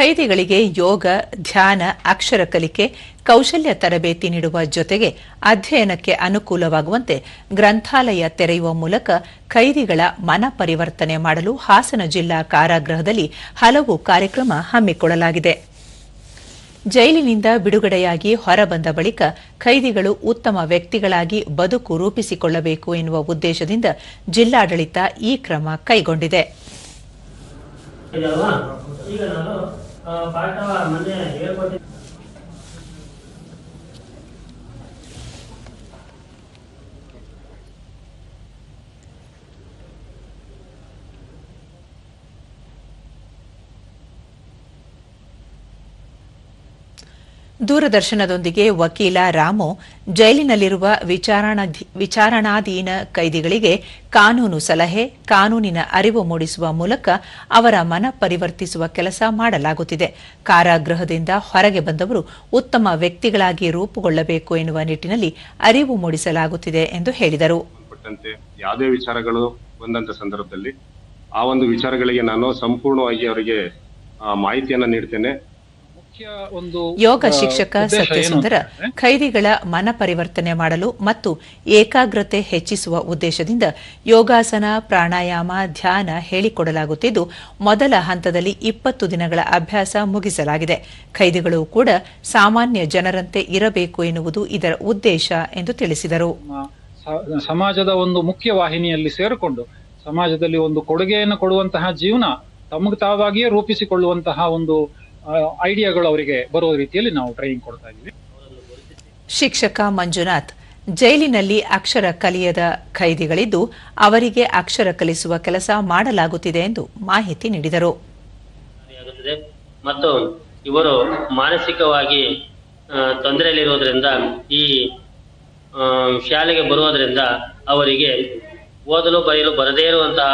ಖೈದಿಗಳಿಗೆ ಯೋಗ, ಧ್ಯಾನ, ಅಕ್ಷರ ಕಲಿಕೆ, ಕೌಶಲ್ಯ ತರಬೇತಿ ನೀಡುವ ಜೊತೆಗೆ ಅಧ್ಯಯನಕ್ಕೆ ಅನುಕೂಲವಾಗುವಂತೆ ಗ್ರಂಥಾಲಯ ತೆರೆಯುವ ಮೂಲಕ ಖೈದಿಗಳ ಮನ ಪರಿವರ್ತನೆ ಮಾಡಲು ಹಾಸನ ಜಿಲ್ಲಾ ಕಾರಾಗೃಹದಲ್ಲಿ ಹಲವು ಕಾರ್ಯಕ್ರಮ ಹಮ್ಮಿಕೊಳ್ಳಲಾಗಿದೆ. ಜೈಲಿನಿಂದ ಬಿಡುಗಡೆಯಾಗಿ ಹೊರಬಂದ ಬಳಿಕ ಖೈದಿಗಳು ಉತ್ತಮ ವ್ಯಕ್ತಿಗಳಾಗಿ ಬದುಕು ರೂಪಿಸಿಕೊಳ್ಳಬೇಕು ಎನ್ನುವ ಉದ್ದೇಶದಿಂದ ಜಿಲ್ಲಾಡಳಿತ ಈ ಕ್ರಮ ಕೈಗೊಂಡಿದೆ. ಇದಲ್ವಾ ಈಗ ನಾನು ಆ, ದೂರದರ್ಶನದೊಂದಿಗೆ ವಕೀಲ ರಾಮು ಜೈಲಿನಲ್ಲಿರುವ ವಿಚಾರಣಾಧಿ- ವಿಚಾರಣಾಧೀನ ಕೈದಿಗಳಿಗೆ ಕಾನೂನು ಸಲಹೆ, ಕಾನೂನಿನ ಅರಿವು ಮೂಡಿಸುವ ಮೂಲಕ ಅವರ ಮನ ಪರಿವರ್ತಿಸುವ ಕೆಲಸ ಮಾಡಲಾಗುತ್ತಿದೆ. ಕಾರಾಗೃಹದಿಂದ ಹೊರಗೆ ಬಂದವರು ಉತ್ತಮ ವ್ಯಕ್ತಿಗಳಾಗಿ ರೂಪುಗೊಳ್ಳಬೇಕು ಎನ್ನುವ ನಿಟ್ಟಿನಲ್ಲಿ ಅರಿವು ಮೂಡಿಸಲಾಗುತ್ತಿದೆ ಎಂದು ಹೇಳಿದರು. ಯಾವುದೇ ವಿಚಾರಗಳು ಬಂದಂತ ಸಂದರ್ಭದಲ್ಲಿ ಆ ಒಂದು ವಿಚಾರಗಳಿಗೆ ನಾನು ಸಂಪೂರ್ಣವಾಗಿ ಅವರಿಗೆ ಮಾಹಿತಿಯನ್ನು ನೀಡ್ತೇನೆ. ಯೋಗ ಶಿಕ್ಷಕ ಸತ್ಯಸುಂದರ ಖೈದಿಗಳ ಮನ ಪರಿವರ್ತನೆ ಮಾಡಲು ಮತ್ತು ಏಕಾಗ್ರತೆ ಹೆಚ್ಚಿಸುವ ಉದ್ದೇಶದಿಂದ ಯೋಗಾಸನ ಪ್ರಾಣಾಯಾಮ ಧ್ಯಾನ ಹೇಳಿಕೊಡಲಾಗುತ್ತಿದ್ದು ಮೊದಲ ಹಂತದಲ್ಲಿ ಇಪ್ಪತ್ತು ದಿನಗಳ ಅಭ್ಯಾಸ ಮುಗಿಸಲಾಗಿದೆ. ಖೈದಿಗಳು ಕೂಡ ಸಾಮಾನ್ಯ ಜನರಂತೆ ಇರಬೇಕು ಎನ್ನುವುದು ಇದರ ಉದ್ದೇಶ ಎಂದು ತಿಳಿಸಿದರು. ಸಮಾಜದ ಒಂದು ಮುಖ್ಯ ವಾಹಿನಿಯಲ್ಲಿ ಸೇರಿಕೊಂಡು ಸಮಾಜದಲ್ಲಿ ಒಂದು ಕೊಡುಗೆಯನ್ನು ಕೊಡುವಂತಹ ಜೀವನ ತಮಗೆ ತಾವಾಗಿಯೇ ರೂಪಿಸಿಕೊಳ್ಳುವಂತಹ ಒಂದು ಐಡಿಯಾಗಳು ಅವರಿಗೆ ಬರೋ ರೀತಿಯಲ್ಲಿ ನಾವು ಟ್ರೈನಿಂಗ್ ಕೊಡ್ತಾ ಇದ್ದೀವಿ. ಶಿಕ್ಷಕ ಮಂಜುನಾಥ್ ಜೈಲಿನಲ್ಲಿ ಅಕ್ಷರ ಕಲಿಯದ ಖೈದಿಗಳಿದ್ದು ಅವರಿಗೆ ಅಕ್ಷರ ಕಲಿಸುವ ಕೆಲಸ ಮಾಡಲಾಗುತ್ತಿದೆ ಎಂದು ಮಾಹಿತಿ ನೀಡಿದರು. ಮತ್ತು ಇವರು ಮಾನಸಿಕವಾಗಿ ತೊಂದರೆಯಲ್ಲಿರುವುದರಿಂದ ಈ ಶಾಲೆಗೆ ಬರುವುದರಿಂದ ಅವರಿಗೆ ಓದಲು ಬರೆಯಲು ಬರದೇ ಇರುವಂತಹ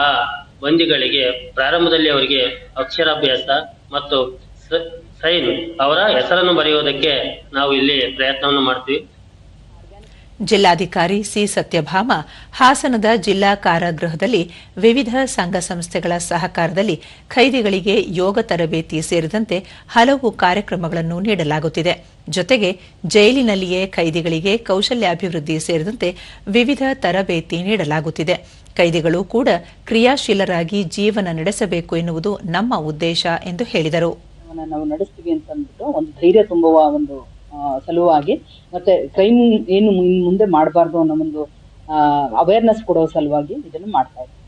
ಬಂದಿಗಳಿಗೆ ಪ್ರಾರಂಭದಲ್ಲಿ ಅವರಿಗೆ ಅಕ್ಷರಾಭ್ಯಾಸ ಮತ್ತು ಸೈನ್ ಅವರ ಹೆಸರನ್ನು ಬರೆಯುವುದಕ್ಕೆ ನಾವು ಇಲ್ಲಿ ಪ್ರಯತ್ನವನ್ನು ಮಾಡ್ತೀವಿ. ಜಿಲ್ಲಾಧಿಕಾರಿ ಸಿ ಸತ್ಯಭಾಮ ಹಾಸನದ ಜಿಲ್ಲಾ ಕಾರಾಗೃಹದಲ್ಲಿ ವಿವಿಧ ಸಂಘ ಸಂಸ್ಥೆಗಳ ಸಹಕಾರದಲ್ಲಿ ಖೈದಿಗಳಿಗೆ ಯೋಗ ತರಬೇತಿ ಸೇರಿದಂತೆ ಹಲವು ಕಾರ್ಯಕ್ರಮಗಳನ್ನು ನೀಡಲಾಗುತ್ತಿದೆ. ಜೊತೆಗೆ ಜೈಲಿನಲ್ಲಿಯೇ ಖೈದಿಗಳಿಗೆ ಕೌಶಲ್ಯಾಭಿವೃದ್ಧಿ ಸೇರಿದಂತೆ ವಿವಿಧ ತರಬೇತಿ ನೀಡಲಾಗುತ್ತಿದೆ. ಖೈದಿಗಳು ಕೂಡ ಕ್ರಿಯಾಶೀಲರಾಗಿ ಜೀವನ ನಡೆಸಬೇಕು ಎನ್ನುವುದು ನಮ್ಮ ಉದ್ದೇಶ ಎಂದು ಹೇಳಿದರು. ಜೀವನ ನಾವು ನಡೆಸ್ತೀವಿ ಅಂತ ಅಂದ್ಬಿಟ್ಟು ಒಂದು ಧೈರ್ಯ ತುಂಬುವ ಒಂದು ಸಲುವಾಗಿ ಮತ್ತೆ ಕ್ರೈಮ್ ಏನು ಮುಂದೆ ಮಾಡಬಾರ್ದು ಅನ್ನೋ ಒಂದು ಅವೇರ್ನೆಸ್ ಕೊಡೋ ಸಲುವಾಗಿ ಇದನ್ನು ಮಾಡ್ತಾ ಇದ್ದೀವಿ.